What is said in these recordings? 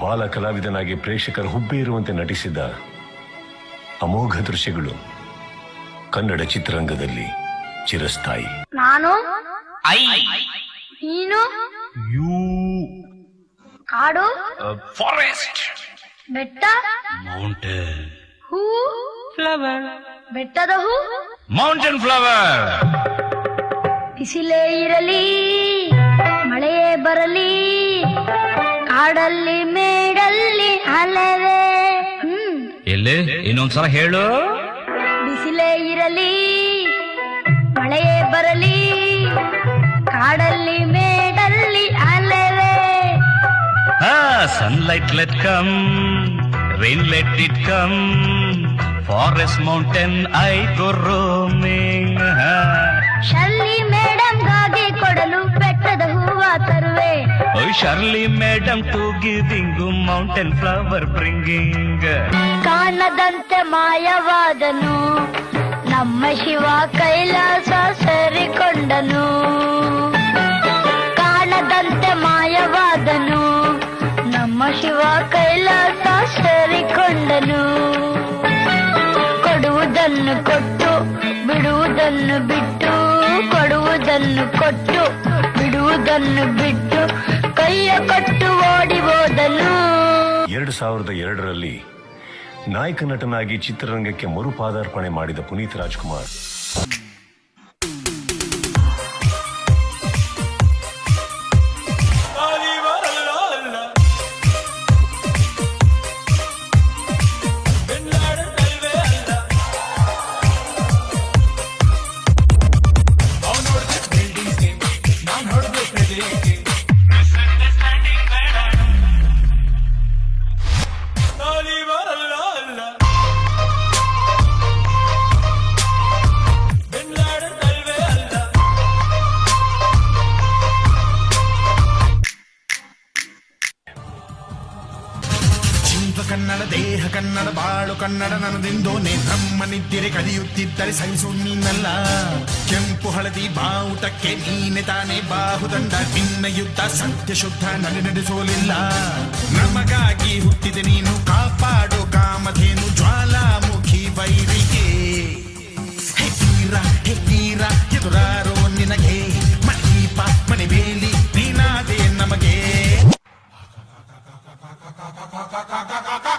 ಬಾಲ ಕಲಾವಿದನಾಗಿ ಪ್ರೇಕ್ಷಕರ ಹುಬ್ಬೆ ಇರುವಂತೆ ನಟಿಸಿದ ಅಮೋಘ ದೃಶ್ಯಗಳು ಕನ್ನಡ ಚಿತ್ರರಂಗದಲ್ಲಿ ಚಿರಸ್ಥಾಯಿ. ನಾನು? ಐ. ನೀನು? ಯು. ಕಾಡು? ಫಾರೆಸ್ಟ್ ಬೆಟ್ಟ? ಮೌಂಟೇನ್ ಹೂ? ಫ್ಲವರ್ ಬೆಟ್ಟದ ಹೂ? ಮೌಂಟೇನ್ ಫ್ಲವರ್ ಬಿಸಿಲೇ ಇರಲಿ ಮಳೆಯೇ ಬರಲಿ ಕಾಡಲ್ಲಿ ಮೇಡಲ್ಲಿ ಅಲೆವೆ ಎಲ್ಲಿ? ಇನ್ನೊಂದ್ಸಲ ಹೇಳು. ಬಿಸಿಲೇ ಇರಲಿ ಮಳೆಯೇ ಬರಲಿ ಕಾಡಲ್ಲಿ ಮೇಡಲ್ಲಿ ಅಲೆವೆ ಹಾ sunlight let come rain let it come forest mountain I go roaming Shirley madam Taruve. Shirley madam to giving mountain flower bringing. ಕಾಣದಂತೆ ಮಾಯವಾದನು ನಮ್ಮ ಶಿವ ಕೈಲಾಸ ಸೇರಿಕೊಂಡನು. ಕಾಣದಂತೆ ಮಾಯವಾದನು ನಮ್ಮ ಶಿವ ಕೈಲಾಸ ಸೇರಿಕೊಂಡನು. ಕೊಡುವುದನ್ನು ಕೊಟ್ಟು ಬಿಡುವುದನ್ನು ಬಿಟ್ಟು ಕೊಡುವುದನ್ನು ಕೊಟ್ಟು. ಬಿಡುವುದನ್ನು ಬಿಟ್ಟು ಕೈಯ ಕಟ್ಟು ಓಡಿ ಹೋದನು. ಎರಡು ಸಾವಿರದ ಎರಡರಲ್ಲಿ ನಾಯಕ ನಟನಾಗಿ ಚಿತ್ರರಂಗಕ್ಕೆ ಮರುಪಾದಾರ್ಪಣೆ ಮಾಡಿದ ಪುನೀತ್ ರಾಜ್ಕುಮಾರ್. ಬಾಳು ಕನ್ನಡ ನನದೆಂದು ನಮ್ಮ ಕಲಿಯುತ್ತಿದ್ದರೆ ಸಹಿಸು ನೀನಲ್ಲ. ಕೆಂಪು ಹಳದಿ ಬಾವುಟಕ್ಕೆ ನೀನೆ ತಾನೇ ಬಾಹುದಂಡ. ನಿನ್ನ ಯುದ್ಧ ಸತ್ಯ ಶುದ್ಧ ನಡೆ ನಡೆಸೋಲಿಲ್ಲ. ನಮಗಾಗಿ ಹುಟ್ಟಿದೆ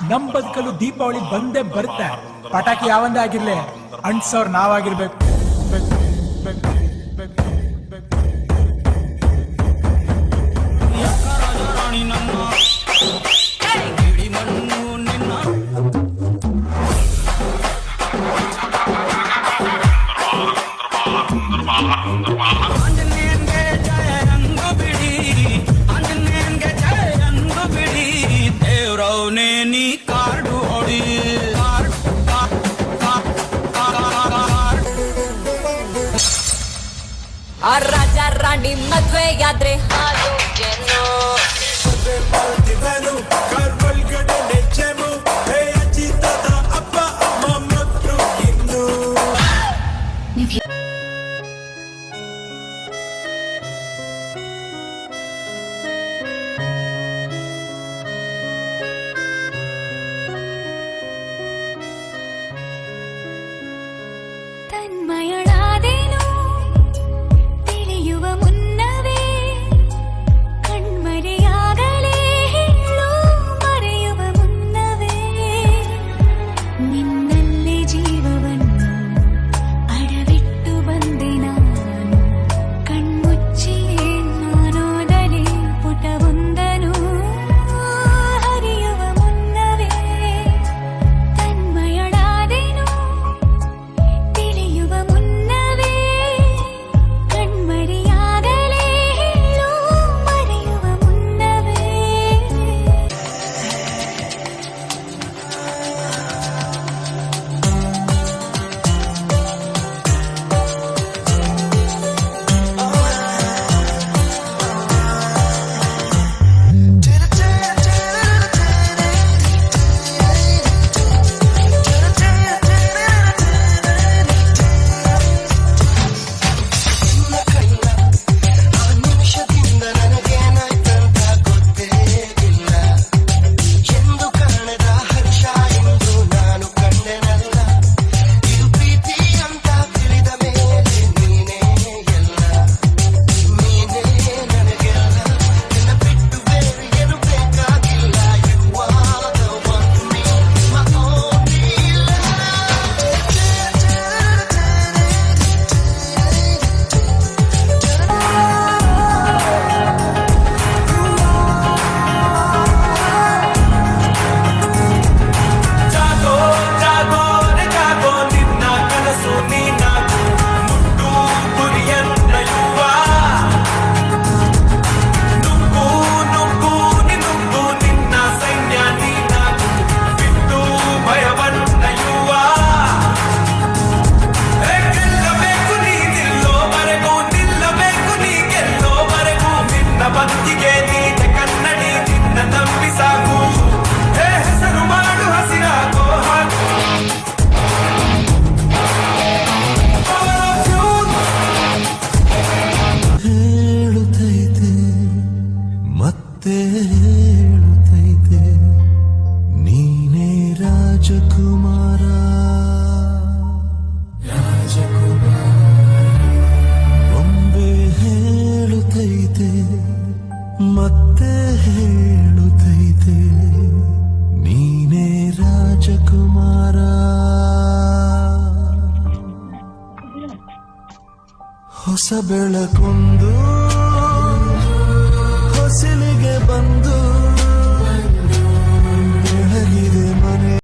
ನಮ್ ಬದುಕಲು ದೀಪಾವಳಿ ಬಂದೇ ಬರುತ್ತೆ. ಪಟಾಕಿ ಯಾವಂದೇ ಆಗಿರ್ಲಿ ಅಂಟ್ಸೋರ್ ನಾವಾಗಿರ್ಬೇಕು. ಆ ರಾಜ ರಾಣಿ ಮದ್ವೆಯಾದ್ರೆ ಹಾಲು ಏನು Hey. ಹೊಸ ಬೆಳಕೊಂದು